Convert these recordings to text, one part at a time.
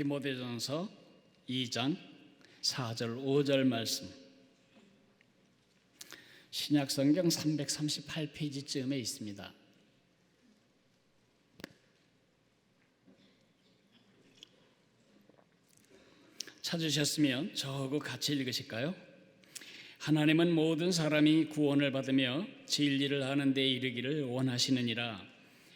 디모데전서 2장 4절 5절 말씀. 신약 성경 338페이지쯤에 있습니다. 찾으셨으면 저하고 같이 읽으실까요? 하나님은 모든 사람이 구원을 받으며 진리를 하는 데 이르기를 원하시느니라.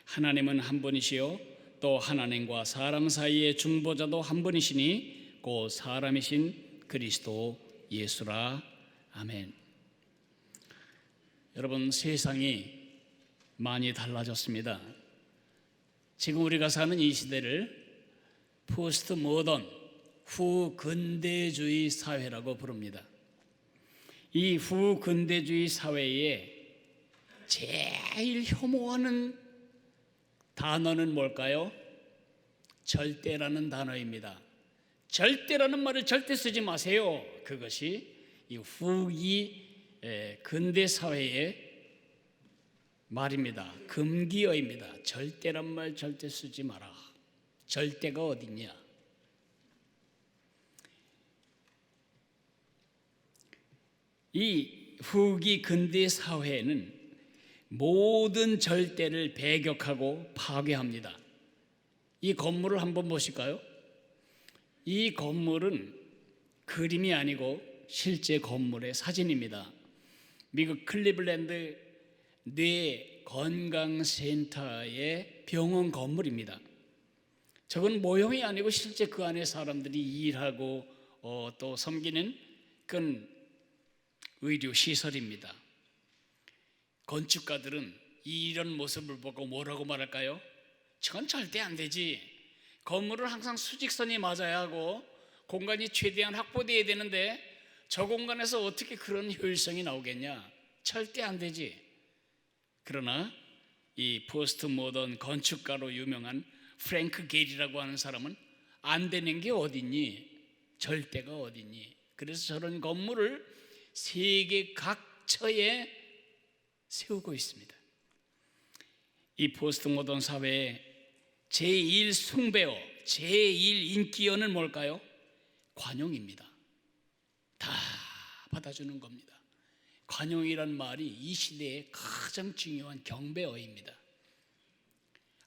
하나님은 한 분이시요 또 하나님과 사람 사이의 중보자도 한 분이시니 곧 사람이신 그리스도 예수라. 아멘. 여러분 세상이 많이 달라졌습니다. 지금 우리가 사는 이 시대를 포스트 모던 후근대주의 사회라고 부릅니다. 이 후근대주의 사회에 제일 혐오하는 단어는 뭘까요? 절대라는 단어입니다. 절대라는 말을 절대 쓰지 마세요. 그것이 이 후기 근대 사회의 말입니다. 금기어입니다. 절대란 말 절대 쓰지 마라. 절대가 어딨냐? 이 후기 근대 사회는 모든 절대를 배격하고 파괴합니다. 이 건물을 한번 보실까요? 이 건물은 그림이 아니고 실제 건물의 사진입니다. 미국 클리블랜드 뇌 건강센터의 병원 건물입니다. 저건 모형이 아니고 실제 그 안에 사람들이 일하고 어, 또 섬기는 그건 의료 시설입니다. 건축가들은 이런 모습을 보고 뭐라고 말할까요? 저건 절대 안 되지. 건물은 항상 수직선이 맞아야 하고 공간이 최대한 확보되어야 되는데 저 공간에서 어떻게 그런 효율성이 나오겠냐? 절대 안 되지. 그러나 이 포스트 모던 건축가로 유명한 프랭크 게리라고 하는 사람은 안 되는 게 어딨니? 절대가 어딨니? 그래서 저런 건물을 세계 각처에 세우고 있습니다. 이 포스트 모던 사회의 제1 숭배어, 제1 인기어는 뭘까요? 관용입니다. 다 받아주는 겁니다. 관용이란 말이 이 시대의 가장 중요한 경배어입니다.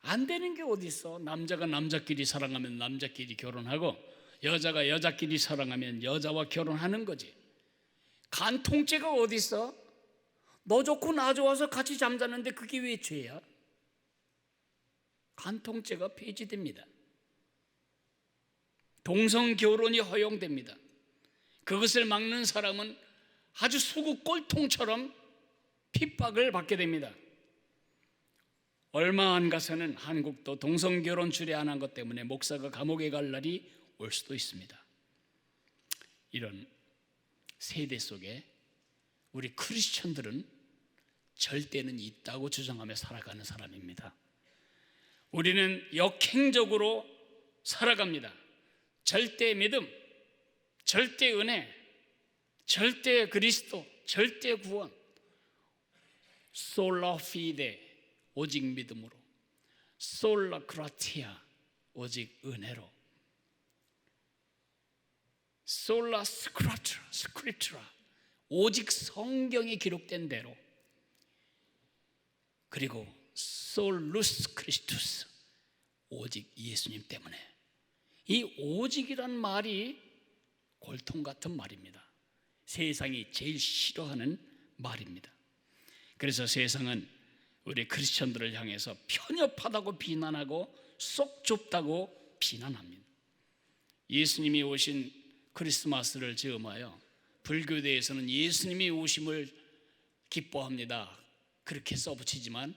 안 되는 게 어디 있어? 남자가 남자끼리 사랑하면 남자끼리 결혼하고 여자가 여자끼리 사랑하면 여자와 결혼하는 거지. 간통죄가 어디 있어? 너 좋고 나 좋아서 같이 잠자는데 그게 왜 죄야? 간통죄가 폐지됩니다. 동성 결혼이 허용됩니다. 그것을 막는 사람은 아주 수국 꼴통처럼 핍박을 받게 됩니다. 얼마 안 가서는 한국도 동성 결혼 주례안 것 때문에 목사가 감옥에 갈 날이 올 수도 있습니다. 이런 세대 속에 우리 크리스천들은 절대는 있다고 주장하며 살아가는 사람입니다. 우리는 역행적으로 살아갑니다. 절대 믿음, 절대 은혜, 절대 그리스도, 절대 구원, 솔라 피데 오직 믿음으로, 솔라 크라티아 오직 은혜로, 솔라 스크라트라 스크립트라 오직 성경에 기록된 대로 그리고 솔루스 크리스투스 오직 예수님 때문에 이 오직이란 말이 골통 같은 말입니다. 세상이 제일 싫어하는 말입니다. 그래서 세상은 우리 크리스천들을 향해서 편협하다고 비난하고 속 좁다고 비난합니다. 예수님이 오신 크리스마스를 즈음하여 불교대에서는 예수님이 오심을 기뻐합니다. 그렇게 써붙이지만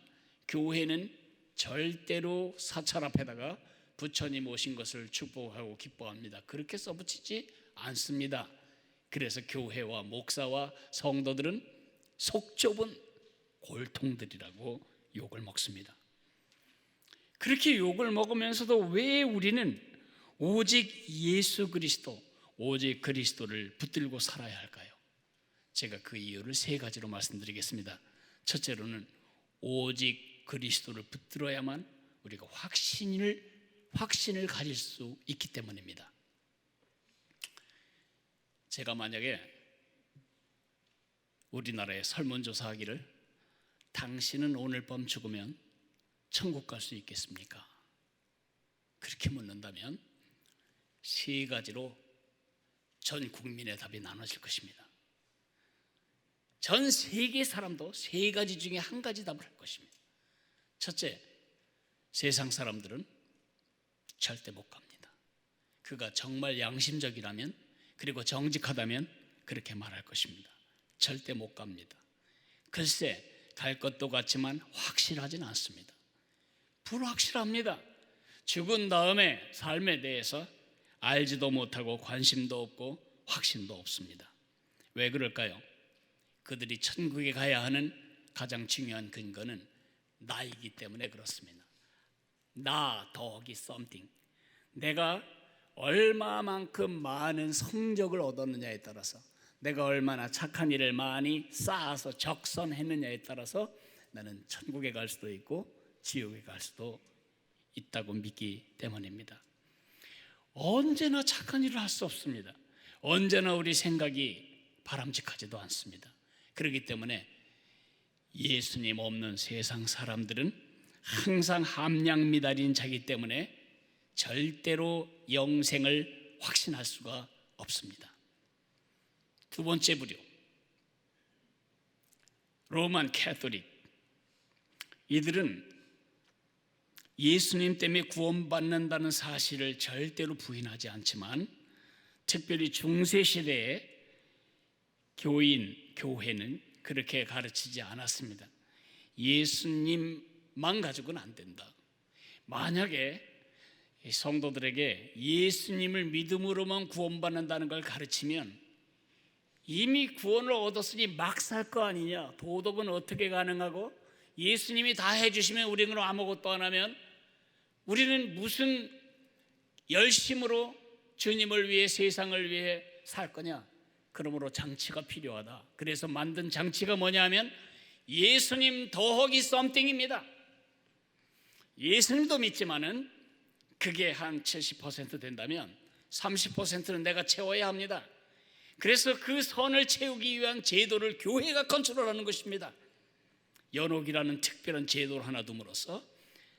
교회는 절대로 사찰 앞에다가 부처님 오신 것을 축복하고 기뻐합니다. 그렇게 써붙이지 않습니다. 그래서 교회와 목사와 성도들은 속 좁은 골통들이라고 욕을 먹습니다. 그렇게 욕을 먹으면서도 왜 우리는 오직 예수 그리스도, 오직 그리스도를 붙들고 살아야 할까요? 제가 그 이유를 세 가지로 말씀드리겠습니다. 첫째로는 오직 그리스도를 붙들어야만 우리가 확신을 확신을 가질 수 있기 때문입니다. 제가 만약에 우리나라에 설문조사하기를 당신은 오늘 밤 죽으면 천국 갈 수 있겠습니까? 그렇게 묻는다면 세 가지로 전 국민의 답이 나눠질 것입니다. 전 세계 사람도 세 가지 중에 한 가지 답을 할 것입니다. 첫째, 세상 사람들은 절대 못 갑니다. 그가 정말 양심적이라면 그리고 정직하다면 그렇게 말할 것입니다. 절대 못 갑니다. 글쎄, 갈 것도 같지만 확실하진 않습니다. 불확실합니다. 죽은 다음에 삶에 대해서 알지도 못하고 관심도 없고 확신도 없습니다. 왜 그럴까요? 그들이 천국에 가야 하는 가장 중요한 근거는 나이기 때문에 그렇습니다. 나 더하기 something. 내가 얼마만큼 많은 성적을 얻었느냐에 따라서 내가 얼마나 착한 일을 많이 쌓아서 적선했느냐에 따라서 나는 천국에 갈 수도 있고 지옥에 갈 수도 있다고 믿기 때문입니다. 언제나 착한 일을 할 수 없습니다. 언제나 우리 생각이 바람직하지도 않습니다. 그렇기 때문에 예수님 없는 세상 사람들은 항상 함량 미달인 자기 때문에 절대로 영생을 확신할 수가 없습니다. 두 번째 부류 로만 캐토릭 이들은 예수님 때문에 구원받는다는 사실을 절대로 부인하지 않지만 특별히 중세 시대에 교인 교회는 그렇게 가르치지 않았습니다. 예수님만 가지고는 안 된다. 만약에 성도들에게 예수님을 믿음으로만 구원받는다는 걸 가르치면 이미 구원을 얻었으니 막 살 거 아니냐? 도덕은 어떻게 가능하고 예수님이 다 해주시면 우리는 아무것도 안 하면 우리는 무슨 열심으로 주님을 위해 세상을 위해 살 거냐? 그러므로 장치가 필요하다. 그래서 만든 장치가 뭐냐면 예수님 더하기 썸띵입니다. 예수님도 믿지만은 그게 한 70% 된다면 30%는 내가 채워야 합니다. 그래서 그 선을 채우기 위한 제도를 교회가 컨트롤하는 것입니다. 연옥이라는 특별한 제도를 하나 둠으로써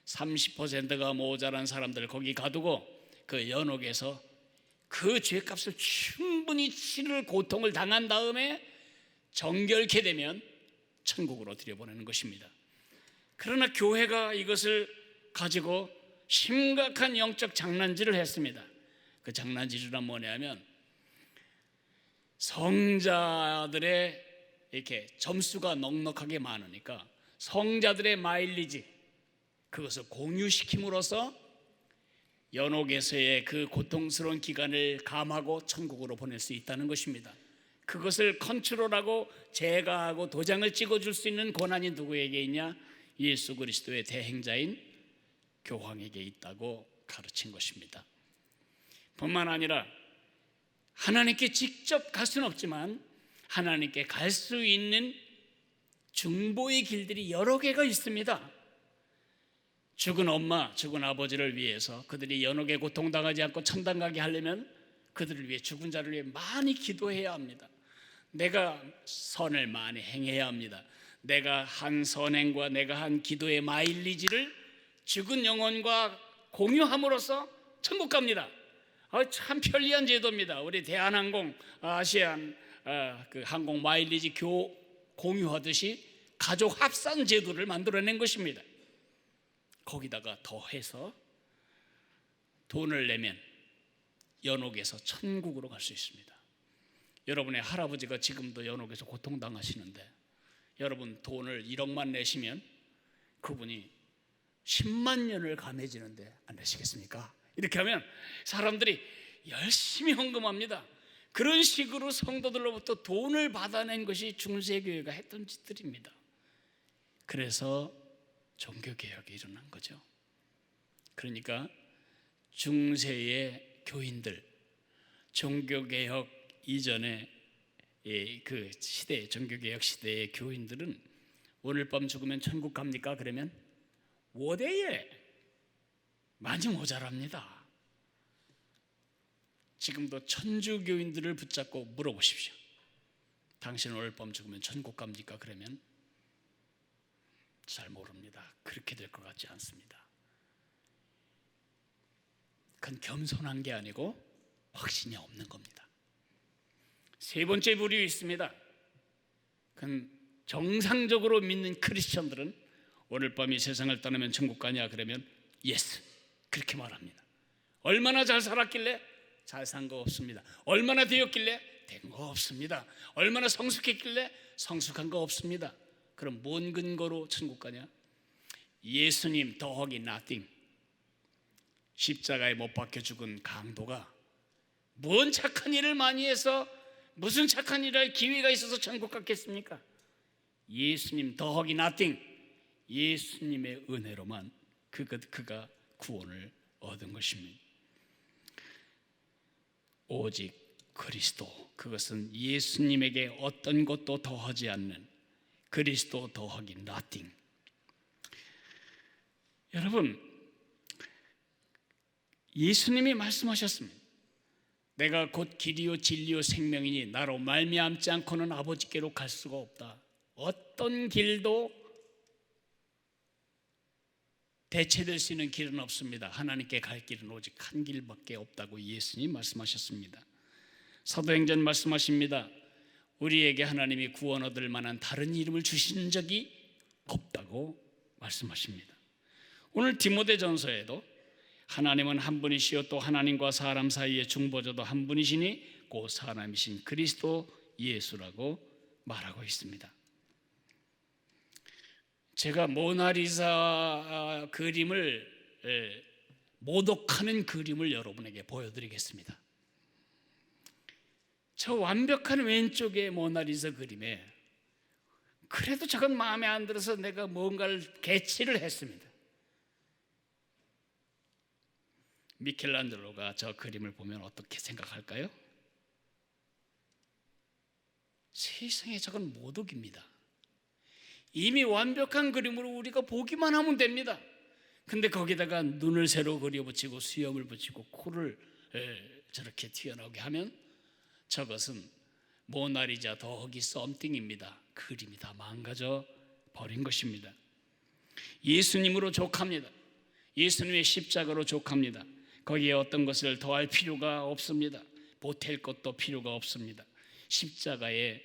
30%가 모자란 사람들 거기 가두고 그 연옥에서 그 죄값을 충분히 치를 고통을 당한 다음에 정결케 되면 천국으로 들여보내는 것입니다. 그러나 교회가 이것을 가지고 심각한 영적 장난질을 했습니다. 그 장난질은 뭐냐면 성자들의 이렇게 점수가 넉넉하게 많으니까 성자들의 마일리지 그것을 공유시킴으로써 연옥에서의 그 고통스러운 기간을 감하고 천국으로 보낼 수 있다는 것입니다. 그것을 컨트롤하고 제거하고 도장을 찍어줄 수 있는 권한이 누구에게 있냐? 예수 그리스도의 대행자인 교황에게 있다고 가르친 것입니다. 뿐만 아니라 하나님께 직접 갈 수는 없지만 하나님께 갈 수 있는 중보의 길들이 여러 개가 있습니다. 죽은 엄마, 죽은 아버지를 위해서 그들이 연옥에 고통당하지 않고 천당 가게 하려면 그들을 위해 죽은 자를 위해 많이 기도해야 합니다. 내가 선을 많이 행해야 합니다. 내가 한 선행과 내가 한 기도의 마일리지를 죽은 영혼과 공유함으로써 천국 갑니다. 아, 참 편리한 제도입니다. 우리 대한항공, 아시안 아, 그 항공 마일리지 교 공유하듯이 가족 합산 제도를 만들어낸 것입니다. 거기다가 더해서 돈을 내면 연옥에서 천국으로 갈 수 있습니다. 여러분의 할아버지가 지금도 연옥에서 고통당하시는데 여러분 돈을 1억만 내시면 그분이 10만 년을 감해지는데 안 되시겠습니까? 이렇게 하면 사람들이 열심히 헌금합니다. 그런 식으로 성도들로부터 돈을 받아낸 것이 중세교회가 했던 짓들입니다. 그래서 종교개혁이 일어난 거죠. 그러니까 중세의 교인들, 종교개혁 이전에 그 시대, 종교개혁 시대의 교인들은 오늘 밤 죽으면 천국 갑니까? 그러면 워대예 많이 모자랍니다. 지금도 천주교인들을 붙잡고 물어보십시오. 당신 오늘 밤 죽으면 천국 갑니까? 그러면 잘 모릅니다. 그렇게 될 것 같지 않습니다. 그건 겸손한 게 아니고 확신이 없는 겁니다. 세 번째 부류 있습니다. 그건 정상적으로 믿는 크리스천들은 오늘 밤이 세상을 떠나면 천국 가냐 그러면 예스 그렇게 말합니다. 얼마나 잘 살았길래 잘 산 거 없습니다. 얼마나 되었길래 된 거 없습니다. 얼마나 성숙했길래 성숙한 거 없습니다. 그럼 뭔 근거로 천국 가냐? 예수님 더하기 nothing. 십자가에 못 박혀 죽은 강도가 뭔 착한 일을 많이 해서 무슨 착한 일을 할 기회가 있어서 천국 갔겠습니까? 예수님 더하기 nothing. 예수님의 은혜로만 그가, 그가 구원을 얻은 것입니다. 오직 그리스도 그것은 예수님에게 어떤 것도 더하지 않는 그리스도 더하기 nothing. 여러분 예수님이 말씀하셨습니다. 내가 곧 길이요 진리요 생명이니 나로 말미암지 않고는 아버지께로 갈 수가 없다. 어떤 길도 대체될 수 있는 길은 없습니다. 하나님께 갈 길은 오직 한 길밖에 없다고 예수님 말씀하셨습니다. 사도행전 말씀하십니다. 우리에게 하나님이 구원 얻을 만한 다른 이름을 주신 적이 없다고 말씀하십니다. 오늘 디모데전서에도 하나님은 한 분이시요 또 하나님과 사람 사이의 중보자도 한 분이시니 그 사람이신 그리스도 예수라고 말하고 있습니다. 제가 모나리자 그림을 예, 모독하는 그림을 여러분에게 보여드리겠습니다. 저 완벽한 왼쪽의 모나리자 그림에 그래도 저건 마음에 안 들어서 내가 뭔가를 개치를 했습니다. 미켈란젤로가 저 그림을 보면 어떻게 생각할까요? 세상에 저건 모독입니다. 이미 완벽한 그림으로 우리가 보기만 하면 됩니다. 근데 거기다가 눈을 새로 그려붙이고 수염을 붙이고 코를 에, 저렇게 튀어나오게 하면 저것은 모나리자 더하기 썸띵입니다. 그림이 다 망가져 버린 것입니다. 예수님으로 족합니다. 예수님의 십자가로 족합니다. 거기에 어떤 것을 더할 필요가 없습니다. 보탤 것도 필요가 없습니다. 십자가에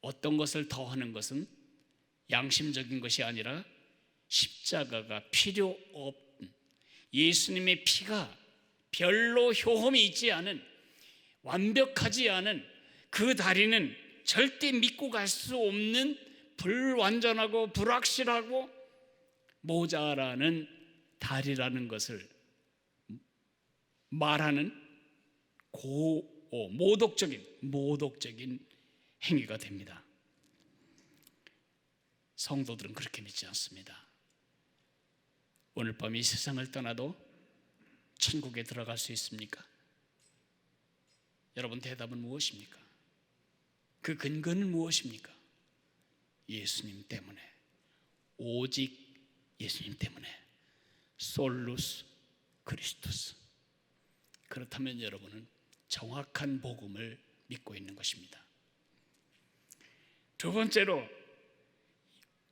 어떤 것을 더하는 것은 양심적인 것이 아니라 십자가가 필요 없는 예수님의 피가 별로 효험이 있지 않은 완벽하지 않은 그 다리는 절대 믿고 갈 수 없는 불완전하고 불확실하고 모자라는 다리라는 것을 말하는 고 어, 모독적인 모독적인 행위가 됩니다. 성도들은 그렇게 믿지 않습니다. 오늘 밤 이 세상을 떠나도 천국에 들어갈 수 있습니까? 여러분 대답은 무엇입니까? 그 근거는 무엇입니까? 예수님 때문에 오직 예수님 때문에 솔루스 그리스도스 그렇다면 여러분은 정확한 복음을 믿고 있는 것입니다. 두 번째로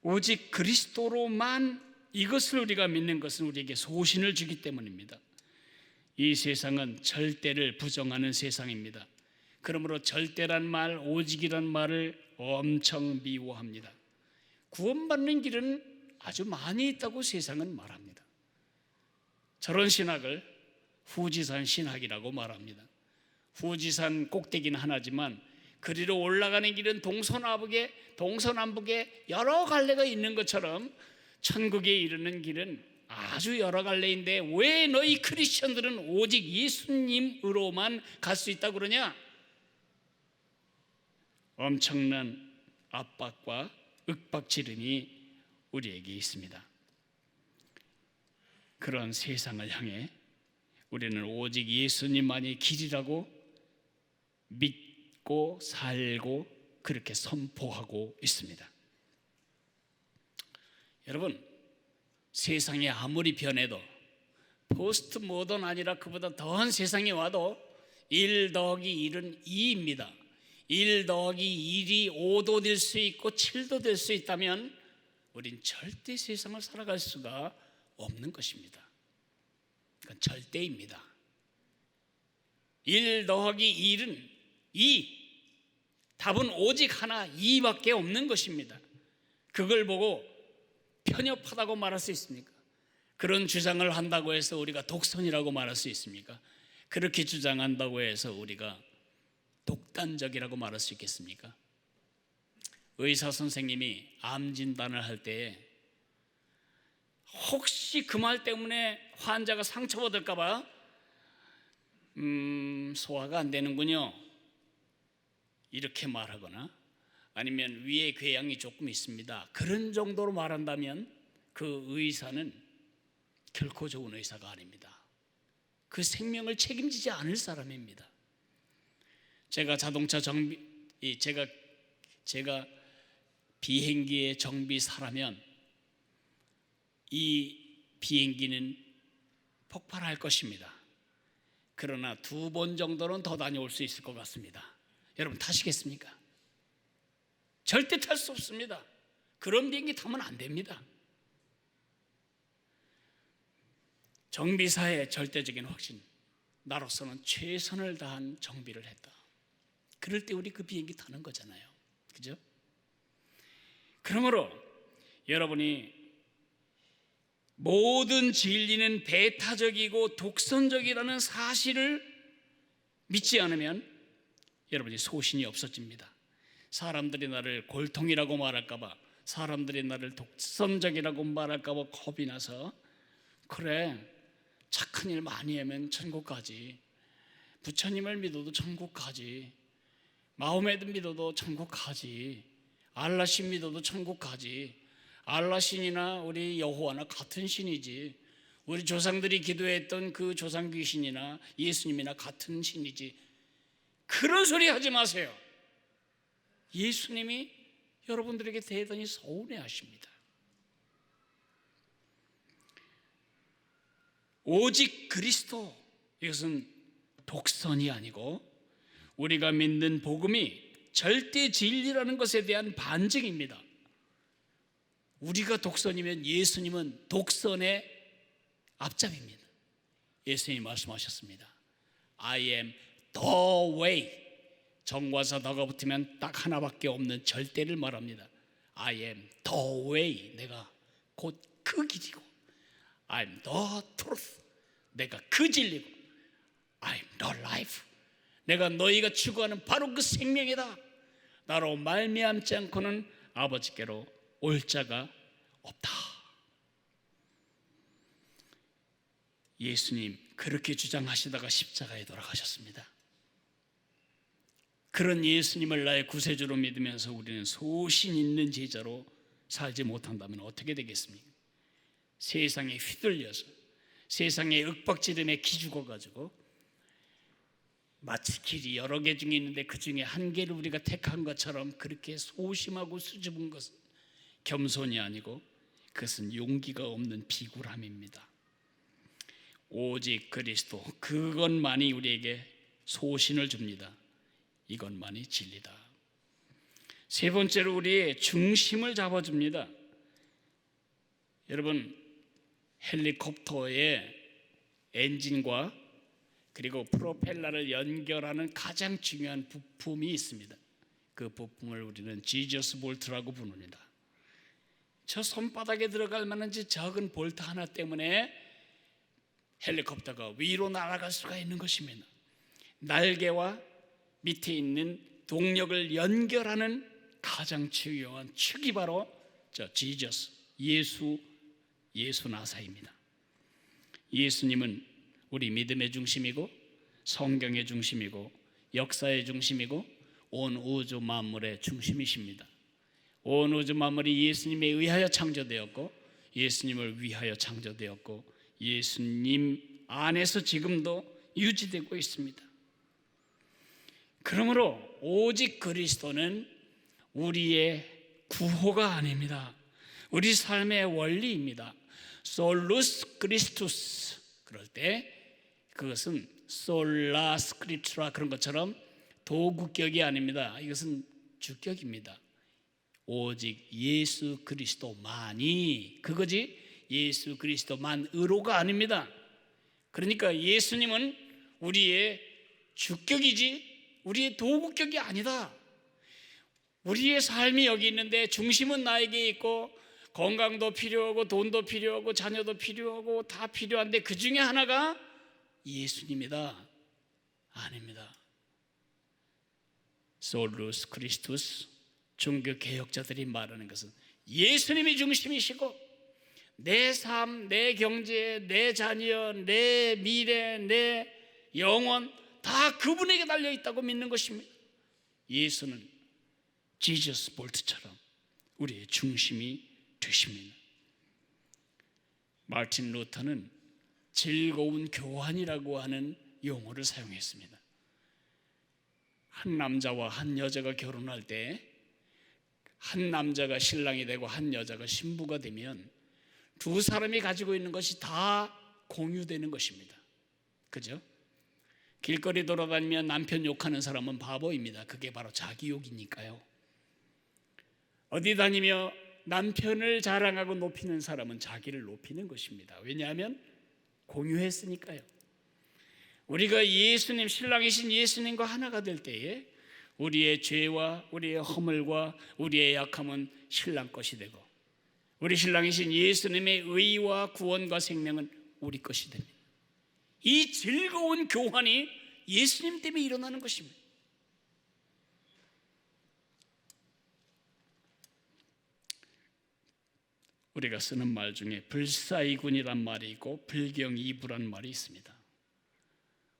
오직 그리스도로만 이것을 우리가 믿는 것은 우리에게 소신을 주기 때문입니다. 이 세상은 절대를 부정하는 세상입니다. 그러므로 절대란 말, 오직이란 말을 엄청 미워합니다. 구원받는 길은 아주 많이 있다고 세상은 말합니다. 저런 신학을 후지산 신학이라고 말합니다. 후지산 꼭대기는 하나지만 그리로 올라가는 길은 동서남북에 동서남북에 여러 갈래가 있는 것처럼 천국에 이르는 길은 아주 여러 갈래인데 왜 너희 크리스천들은 오직 예수님으로만 갈 수 있다 그러냐? 엄청난 압박과 윽박지름이 우리에게 있습니다. 그런 세상을 향해 우리는 오직 예수님만이 길이라고 믿고 살고 그렇게 선포하고 있습니다. 여러분, 세상이 아무리 변해도 포스트 모던 아니라 그보다 더한 세상이 와도 1 더하기 1은 2입니다. 1 더하기 1이 5도 될 수 있고 7도 될 수 있다면 우린 절대 세상을 살아갈 수가 없는 것입니다. 그건 절대입니다. 1 더하기 1은 2. 답은 오직 하나 2밖에 없는 것입니다. 그걸 보고 편협하다고 말할 수 있습니까? 그런 주장을 한다고 해서 우리가 독선이라고 말할 수 있습니까? 그렇게 주장한다고 해서 우리가 독단적이라고 말할 수 있겠습니까? 의사 선생님이 암 진단을 할때 혹시 그 말 때문에 환자가 상처받을까봐 음, 소화가 안 되는군요. 이렇게 말하거나 아니면 위에 궤양이 조금 있습니다. 그런 정도로 말한다면 그 의사는 결코 좋은 의사가 아닙니다. 그 생명을 책임지지 않을 사람입니다. 제가 자동차 정비 이 제가 제가 비행기의 정비사라면 이 비행기는 폭발할 것입니다. 그러나 두 번 정도는 더 다녀올 수 있을 것 같습니다. 여러분 타시겠습니까? 절대 탈 수 없습니다. 그런 비행기 타면 안 됩니다. 정비사의 절대적인 확신. 나로서는 최선을 다한 정비를 했다. 그럴 때 우리 그 비행기 타는 거잖아요. 그죠? 그러므로 여러분이 모든 진리는 배타적이고 독선적이라는 사실을 믿지 않으면 여러분이 소신이 없어집니다. 사람들이 나를 골통이라고 말할까봐, 사람들이 나를 독선적이라고 말할까봐 겁이 나서 그래 착한 일 많이 하면 천국 가지. 부처님을 믿어도 천국 가지. 마음에도 믿어도 천국 가지. 알라신 믿어도 천국 가지. 알라신이나 우리 여호와나 같은 신이지. 우리 조상들이 기도했던 그 조상 귀신이나 예수님이나 같은 신이지. 그런 소리 하지 마세요. 예수님이 여러분들에게 대단히 서운해 하십니다. 오직 그리스도 이것은 독선이 아니고 우리가 믿는 복음이 절대 진리라는 것에 대한 반증입니다. 우리가 독선이면 예수님은 독선의 앞잡입니다. 예수님이 말씀하셨습니다. I am the way. 정과사 더가 붙으면 딱 하나밖에 없는 절대를 말합니다. I am the way. 내가 곧 그 길이고 I'm the truth. 내가 그 진리고 I'm the life. 내가 너희가 추구하는 바로 그 생명이다. 나로 말미암지 않고는 아버지께로 올 자가 없다. 예수님 그렇게 주장하시다가 십자가에 돌아가셨습니다. 그런 예수님을 나의 구세주로 믿으면서 우리는 소신 있는 제자로 살지 못한다면 어떻게 되겠습니까? 세상에 휘둘려서 세상의 윽박지름에 기죽어 가지고 마치 길이 여러 개 중에 있는데 그 중에 한 개를 우리가 택한 것처럼 그렇게 소심하고 수줍은 것은 겸손이 아니고 그것은 용기가 없는 비굴함입니다. 오직 그리스도 그것만이 우리에게 소신을 줍니다. 이것만이 진리다. 세 번째로 우리의 중심을 잡아줍니다. 여러분 헬리콥터의 엔진과 그리고 프로펠러를 연결하는 가장 중요한 부품이 있습니다. 그 부품을 우리는 지저스 볼트라고 부릅니다. 저 손바닥에 들어갈 만한 적은 볼트 하나 때문에 헬리콥터가 위로 날아갈 수가 있는 것입니다. 날개와 밑에 있는 동력을 연결하는 가장 중요한 축이 바로 저 지저스 예수 예수 나사입니다. 예수님은 우리 믿음의 중심이고 성경의 중심이고 역사의 중심이고 온 우주 만물의 중심이십니다. 온 우주 만물이 예수님에 의하여 창조되었고 예수님을 위하여 창조되었고 예수님 안에서 지금도 유지되고 있습니다. 그러므로 오직 그리스도는 우리의 구호가 아닙니다. 우리 삶의 원리입니다. 솔루스 크리스투스 그럴 때 그것은 솔라 스크립트라 그런 것처럼 도구격이 아닙니다. 이것은 주격입니다. 오직 예수 그리스도만이 그거지 예수 그리스도만으로가 아닙니다. 그러니까 예수님은 우리의 주격이지 우리의 도구격이 아니다. 우리의 삶이 여기 있는데 중심은 나에게 있고 건강도 필요하고 돈도 필요하고 자녀도 필요하고 다 필요한데 그 중에 하나가 예수님이다. 아닙니다. 솔루스 크리스투스 종교 개혁자들이 말하는 것은 예수님이 중심이시고 내 삶, 내 경제, 내 자녀, 내 미래, 내 영혼 다 그분에게 달려 있다고 믿는 것입니다. 예수는 지저스 볼트처럼 우리의 중심이 되십니다. 마틴 루터는 즐거운 교환이라고 하는 용어를 사용했습니다. 한 남자와 한 여자가 결혼할 때 한 남자가 신랑이 되고 한 여자가 신부가 되면 두 사람이 가지고 있는 것이 다 공유되는 것입니다. 그죠? 길거리 돌아다니면 남편 욕하는 사람은 바보입니다. 그게 바로 자기 욕이니까요. 어디 다니며 남편을 자랑하고 높이는 사람은 자기를 높이는 것입니다. 왜냐하면 공유했으니까요. 우리가 예수님 신랑이신 예수님과 하나가 될 때에 우리의 죄와 우리의 허물과 우리의 약함은 신랑 것이 되고 우리 신랑이신 예수님의 의와 구원과 생명은 우리 것이 됩니다. 이 즐거운 교환이 예수님 때문에 일어나는 것입니다. 우리가 쓰는 말 중에 불사이군이란 말이 있고 불경이부란 말이 있습니다.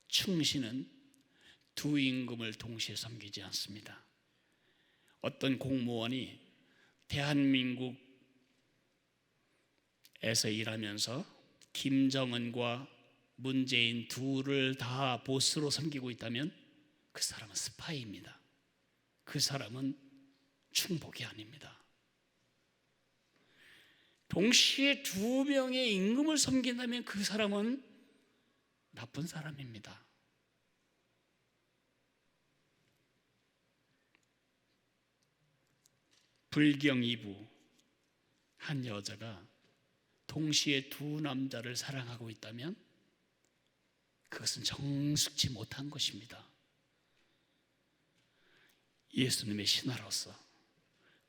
충신은 두 임금을 동시에 섬기지 않습니다. 어떤 공무원이 대한민국에서 일하면서 김정은과 문재인 둘을 다 보스로 섬기고 있다면 그 사람은 스파이입니다. 그 사람은 충복이 아닙니다. 동시에 두 명의 임금을 섬긴다면 그 사람은 나쁜 사람입니다. 불경 이부 한 여자가 동시에 두 남자를 사랑하고 있다면 그것은 정숙지 못한 것입니다. 예수님의 신하로서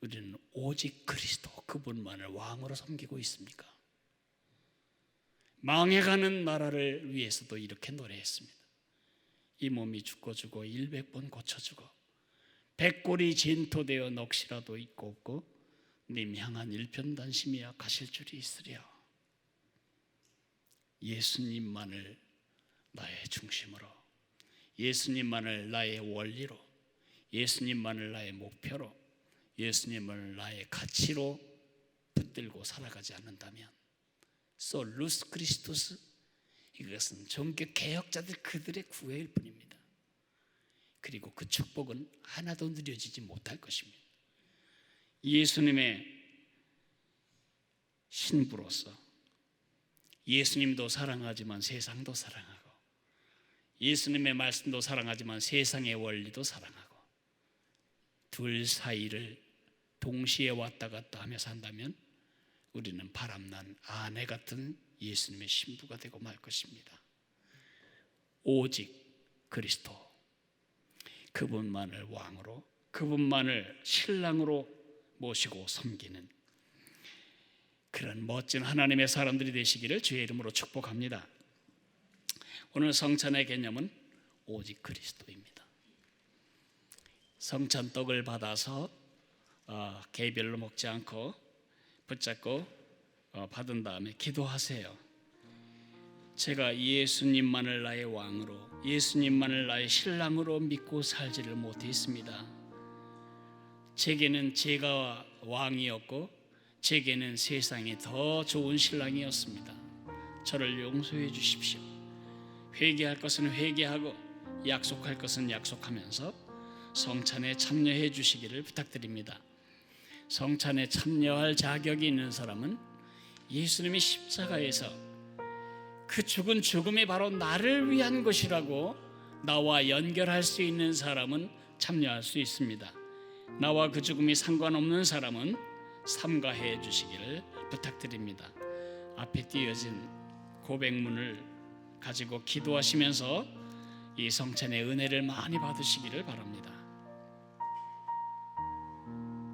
우리는 오직 그리스도 그분만을 왕으로 섬기고 있습니까? 망해가는 나라를 위해서도 이렇게 노래했습니다. 이 몸이 죽고 죽어 일백 번 고쳐주고 백골이 진토되어 넋이라도 있고 없고 님 향한 일편단심이야 가실 줄이 있으랴. 예수님만을 나의 중심으로 예수님만을 나의 원리로 예수님만을 나의 목표로 예수님을 나의 가치로 붙들고 살아가지 않는다면 솔루스 크리스토스 이것은 종교 개혁자들 그들의 구애일 뿐입니다. 그리고 그 축복은 하나도 누려지지 못할 것입니다. 예수님의 신부로서 예수님도 사랑하지만 세상도 사랑하고 예수님의 말씀도 사랑하지만 세상의 원리도 사랑하고 둘 사이를 동시에 왔다 갔다 하며 산다면 우리는 바람난 아내 같은 예수님의 신부가 되고 말 것입니다. 오직 그리스도 그분만을 왕으로 그분만을 신랑으로 모시고 섬기는 그런 멋진 하나님의 사람들이 되시기를 주의 이름으로 축복합니다. 오늘 성찬의 개념은 오직 그리스도입니다. 성찬 떡을 받아서 어, 개별로 먹지 않고 붙잡고 어, 받은 다음에 기도하세요. 제가 예수님만을 나의 왕으로, 예수님만을 나의 신랑으로 믿고 살지를 못했습니다. 제게는 제가 왕이었고, 제게는 세상에 더 좋은 신랑이었습니다. 저를 용서해 주십시오. 회개할 것은 회개하고, 약속할 것은 약속하면서 성찬에 참여해 주시기를 부탁드립니다. 성찬에 참여할 자격이 있는 사람은 예수님이 십자가에서 그 죽은 죽음이 바로 나를 위한 것이라고 나와 연결할 수 있는 사람은 참여할 수 있습니다. 나와 그 죽음이 상관없는 사람은 삼가해 주시기를 부탁드립니다. 앞에 띄어진 고백문을 가지고 기도하시면서 이 성찬의 은혜를 많이 받으시기를 바랍니다.